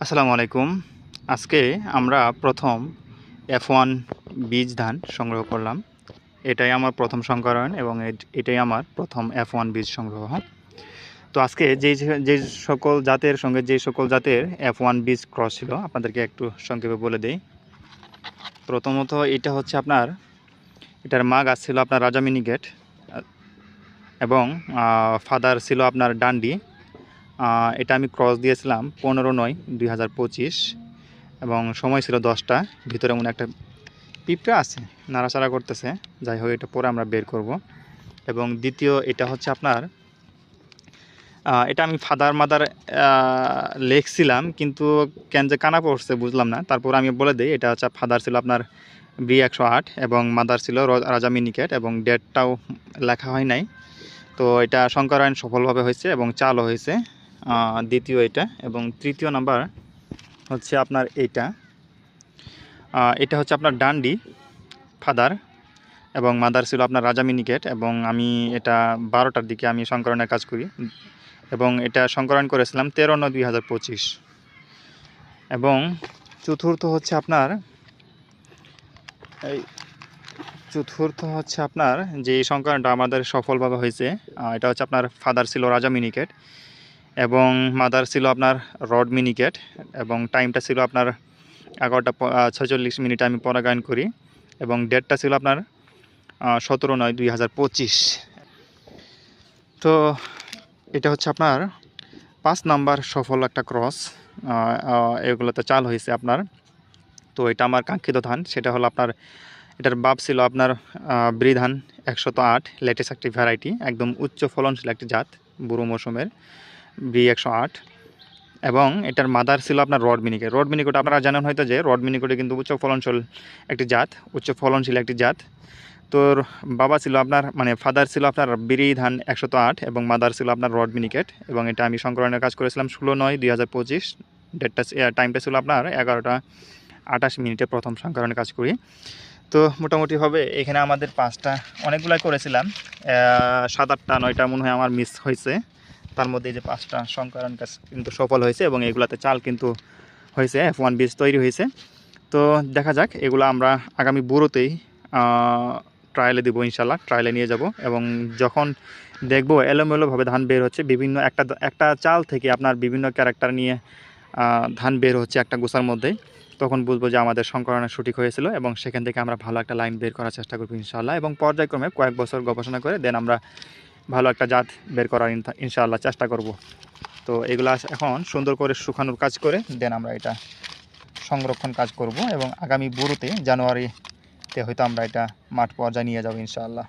আসসালামু আলাইকুম। আজকে আমরা প্রথম এফ ওয়ান বীজ ধান সংগ্রহ করলাম। এটাই আমার প্রথম সংকরণ এবং এটাই আমার প্রথম এফ ওয়ান বীজ সংগ্রহ। তো আজকে যেই যে- সকল জাতের সঙ্গে যে সকল জাতের এফ ওয়ান বীজ ক্রস ছিল, আপনাদেরকে একটু সংক্ষেপে বলে দেই। প্রথমত এটা হচ্ছে আপনার, এটার মা গাছ ছিল আপনার রাজা মিনিগেট এবং ফাদার ছিল আপনার ডান্ডি। এটা আমি ক্রস দিয়েছিলাম পনেরো নয় দুই এবং সময় ছিল দশটা। ভিতরে মনে একটা পিঁপড়া আছে, নাড়াচাড়া করতেছে। যাই হোক, এটা পরে আমরা বের করব। এবং দ্বিতীয়, এটা হচ্ছে আপনার এটা আমি ফাদার মাদার লেখছিলাম, কিন্তু কেন যে কানা পড়ছে বুঝলাম না। তারপর আমি বলে দিই, এটা হচ্ছে ফাদার ছিল আপনার বি একশো আট এবং মাদার ছিল রাজা মিনিকেট এবং ডেটটাও লেখা হয় নাই। তো এটা শঙ্করায়ণ সফলভাবে হয়েছে এবং চালও হয়েছে। দ্বিতীয় এটা এবং তৃতীয় নাম্বার হচ্ছে আপনার এইটা। এটা হচ্ছে আপনার ডান্ডি, ফাদার এবং মাদার ছিল আপনার রাজা মিনিকেট এবং আমি এটা বারোটার দিকে আমি সংকরণের কাজ করি এবং এটা সংকরণ করেছিলাম তেরো নয় দুই হাজার পঁচিশ। এবং চতুর্থ হচ্ছে আপনার এই চতুর্থ হচ্ছে আপনার যে সংকরণটা আমাদের সফলভাবে হয়েছে এটা হচ্ছে আপনার ফাদার ছিল রাজা মিনিকেট। এবং মাদার ছিল আপনার রড মিনিকেট এবং টাইমটা ছিল আপনার এগারোটা ছয়চল্লিশ মিনিট আমি পরাগায়ন করি এবং ডেটটা ছিল আপনার সতেরো নয় দুই তো এটা হচ্ছে আপনার পাঁচ নাম্বার সফল একটা ক্রস এগুলোতে চাল হয়েছে আপনার। তো এটা আমার কাঙ্ক্ষিত ধান সেটা হলো আপনার এটার বাপ ছিল আপনার আহ, ব্রি ধান একশত আট লেটেস্ট একটি ভ্যারাইটি একদম উচ্চ ফলনশীল একটি জাত বুড়ো মৌসুমের। বি একশো আট এবং এটার মাদার ছিল আপনার রড মিনিকেট। রড মিনিকেট আপনারা জানেন হয়তো যে, রড মিনিকেটে কিন্তু উচ্চ ফলনশীল একটি জাত, উচ্চ ফলনশীল একটি জাত। তোর বাবা ছিল আপনার মানে ফাদার ছিল আপনার বিরি ধান একশত আট এবং মাদার ছিল আপনার রড মিনিকেট, এবং এটা আমি সংকলনের কাজ করেছিলাম ষোলো নয় দুই হাজার পঁচিশ ডেটটা টাইমটা ছিল আপনার এগারোটা আঠাশ মিনিটে প্রথম সংকলনের কাজ করি। তো মোটামুটিভাবে এখানে আমাদের পাঁচটা, অনেকগুলাই করেছিলাম। সাত আটটা, নয়টা মনে হয় আমার মিস হয়েছে। তার মধ্যে যে পাঁচটা সংকরণ কাজ কিন্তু সফল হয়েছে এবং এগুলাতে চাল কিন্তু হয়েছে এফ ওয়ান বীজ তৈরি হয়েছে। তো দেখা যাক, এগুলো আমরা আগামী বুড়োতেই ট্রায়ালে দিব ইনশাল্লাহ ট্রায়ালে নিয়ে যাব এবং যখন দেখব এলোমেলোভাবে ধান বের হচ্ছে, বিভিন্ন একটা একটা চাল থেকে আপনার বিভিন্ন ক্যারেক্টার নিয়ে ধান বের হচ্ছে একটা গোছার মধ্যে, তখন বুঝব যে আমাদের সংকরণের সঠিক হয়েছিল এবং সেখান থেকে আমরা ভালো একটা লাইন বের করার চেষ্টা করব ইনশাল্লাহ এবং পর্যায়ক্রমে কয়েক বছর গবেষণা করে দেন আমরা ভালো একটা জাত বের করার ইনশা- ইনশাআল্লাহ চেষ্টা করব। তো এগুলা এখন সুন্দর করে শুকানোর কাজ করে দেন আমরা এটা সংরক্ষণ কাজ করব এবং আগামী বুড়োতে জানুয়ারিতে হয়তো আমরা এটা মাঠ পর্যায়ে নিয়ে যাব ইনশাআল্লাহ।